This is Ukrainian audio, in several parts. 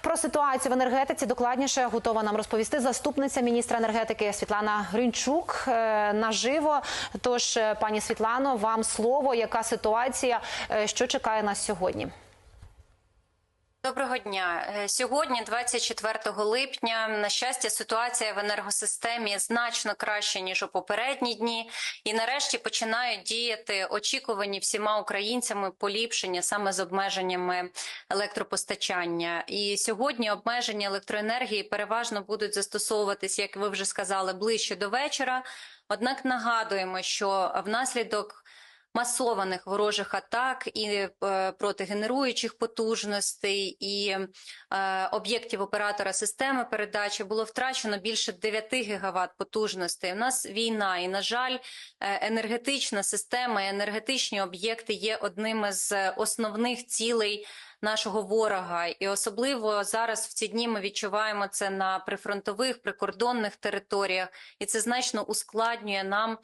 Про ситуацію в енергетиці докладніше готова нам розповісти заступниця міністра енергетики Світлана Гринчук е, наживо. Тож, е, пані Світлано, вам слово. Яка ситуація? Е, Що чекає нас сьогодні? Доброго дня. Е, Сьогодні, 24 липня, на щастя, ситуація в енергосистемі значно краще ніж у попередні дні, і нарешті починають діяти очікувані всіма українцями поліпшення саме з обмеженнями електропостачання. І сьогодні обмеження електроенергії переважно будуть застосовуватись, як ви вже сказали, ближче до вечора. Однак нагадуємо, що внаслідок масованих ворожих атак і е, протигенеруючих потужностей і е, об'єктів оператора системи передачі було втрачено більше 9 гігават потужностей. У нас війна, і на жаль, е, енергетична система, і енергетичні об'єкти є одними з основних цілей. Нашого ворога, і особливо зараз в ці дні ми відчуваємо це на прифронтових прикордонних територіях, і це значно ускладнює нам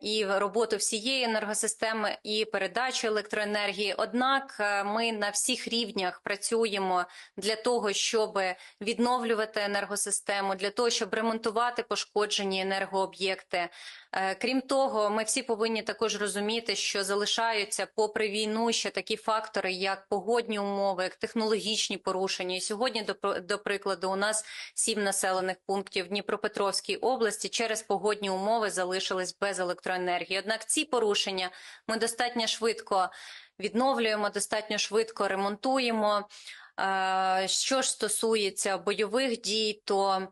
і роботу всієї енергосистеми, і передачу електроенергії. Однак е, ми на всіх рівнях працюємо для того, щоб відновлювати енергосистему, для того, щоб ремонтувати пошкоджені енергооб'єкти. Е, Крім того, ми всі повинні також розуміти, що залишаються попри війну ще такі фактори, як погодні умови, як технологічні порушення. І сьогодні, до, до прикладу, у нас сім населених пунктів в Дніпропетровській області через погодні умови залишились без електроенергії. Однак ці порушення ми достатньо швидко відновлюємо, достатньо швидко ремонтуємо. Е, Що ж стосується бойових дій, то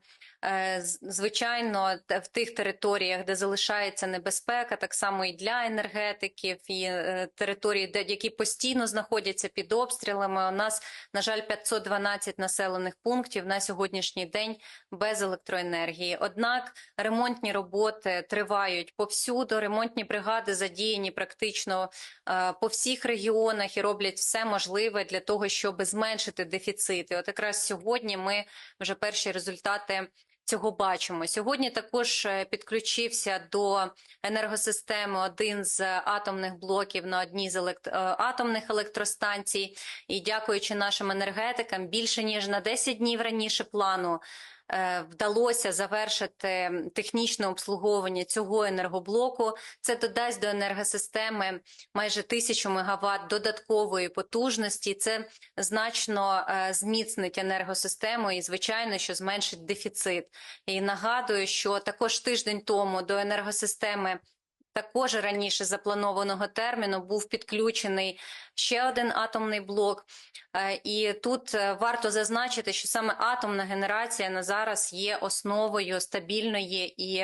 звичайно в тих територіях, де залишається небезпека, так само і для енергетиків, і е, території, де які постійно знаходяться під обстрілами. У нас, на жаль, 512 населених пунктів на сьогоднішній день без електроенергії. Однак ремонтні роботи тривають повсюду. Ремонтні бригади задіяні практично е, по всіх регіонах і роблять все можливе для того, щоб зменшити дефіцити. От якраз сьогодні ми вже перші результати. Цього бачимо сьогодні. Також е, підключився до енергосистеми один з атомних блоків на одній з елект... е, атомних електростанцій. І дякуючи нашим енергетикам, більше ніж на 10 днів раніше плану вдалося завершити технічне обслуговування цього енергоблоку. Це додасть до енергосистеми майже тисячу мегаватт додаткової потужності. Це значно е, зміцнить енергосистему і, звичайно, що зменшить дефіцит. І нагадую, що також тиждень тому до енергосистеми. Також раніше запланованого терміну був підключений ще один атомний блок. Е, І тут е, варто зазначити, що саме атомна генерація на зараз є основою стабільної і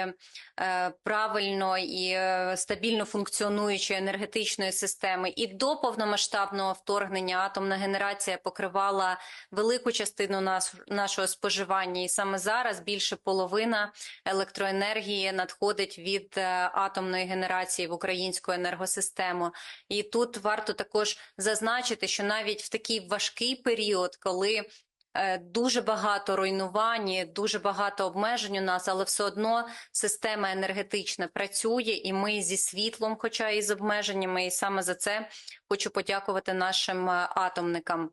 е, правильно і стабільно функціонуючої енергетичної системи. І до повномасштабного вторгнення атомна генерація покривала велику частину нашого споживання, і саме зараз більше половина електроенергії надходить від атомної генерації в українську енергосистему. І тут варто також зазначити, що навіть в такий важкий період, коли е, Дуже багато руйнувань, дуже багато обмежень у нас, але все одно система енергетична працює, і ми зі світлом, хоча і з обмеженнями, і саме за це хочу подякувати нашим е, атомникам.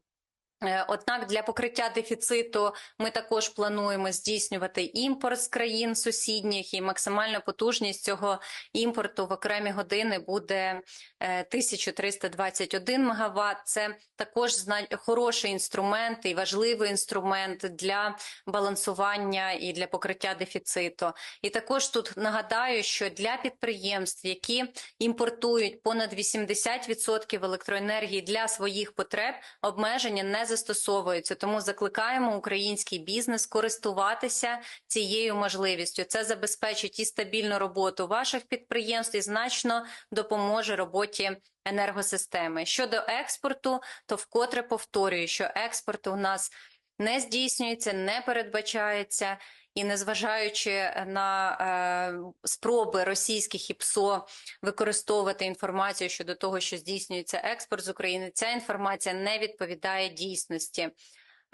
Е, Однак для покриття дефіциту ми також плануємо здійснювати імпорт з країн сусідніх, і максимальна потужність цього імпорту в окремі години буде е, 1321 МВт. Це також хороший інструмент і важливий інструмент для балансування і для покриття дефіциту. І також тут нагадаю, що для підприємств, які імпортують понад 80% електроенергії для своїх потреб, обмеження не застосовуються. Тому закликаємо український бізнес користуватися цією можливістю. Це забезпечить і стабільну роботу ваших підприємств і значно допоможе роботі енергосистеми. Щодо експорту, то вкотре повторюю, що експорт у нас не здійснюється, не передбачається. І незважаючи на е, спроби російських ІПСО використовувати інформацію щодо того, що здійснюється експорт з України, ця інформація не відповідає дійсності.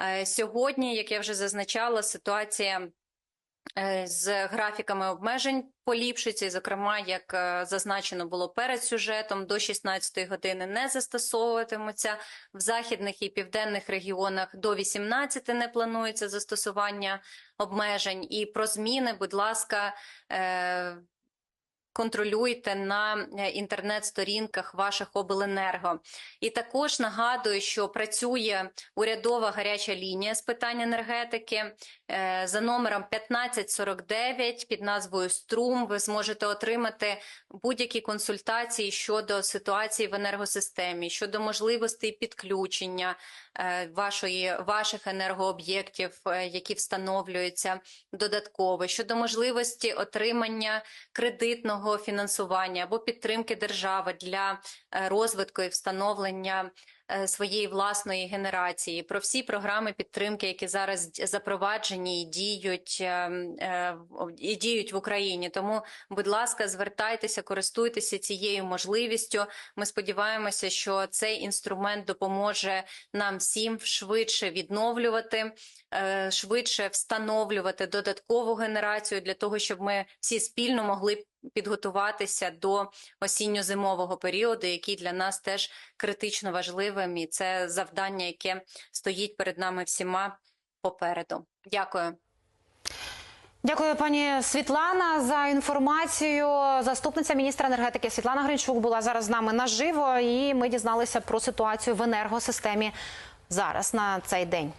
Е, сьогодні, як я вже зазначала, ситуація з графіками обмежень поліпшується, і, зокрема, як е, зазначено було перед сюжетом, до 16 години не застосовуватимуться в західних і південних регіонах. До 18 не планується застосування обмежень. І про зміни, будь ласка, е, контролюйте на е, інтернет-сторінках ваших обленерго. І також нагадую, що працює урядова гаряча лінія з питань енергетики е, за номером 1549 під назвою Струм. Ви зможете отримати будь-які консультації щодо ситуації в енергосистемі, щодо можливостей підключення е, вашої ваших енергооб'єктів, е, які встановлюються додатково, щодо можливості отримання кредитного фінансування або підтримки держави для е, розвитку і встановлення е, своєї власної генерації, про всі програми підтримки, які зараз запроваджені і діють, е, е, і діють в Україні. Тому, будь ласка, звертайтеся, користуйтеся цією можливістю. Ми сподіваємося, що цей інструмент допоможе нам всім швидше відновлювати, е, швидше встановлювати додаткову генерацію для того, щоб ми всі спільно могли підготуватися до осінньо-зимового періоду, який для нас теж критично важливим, і це завдання, яке стоїть перед нами всіма попереду. Дякую. Дякую, пані Світлана, за інформацію. Заступниця міністра енергетики Світлана Гринчук була зараз з нами наживо, і ми дізналися про ситуацію в енергосистемі зараз на цей день.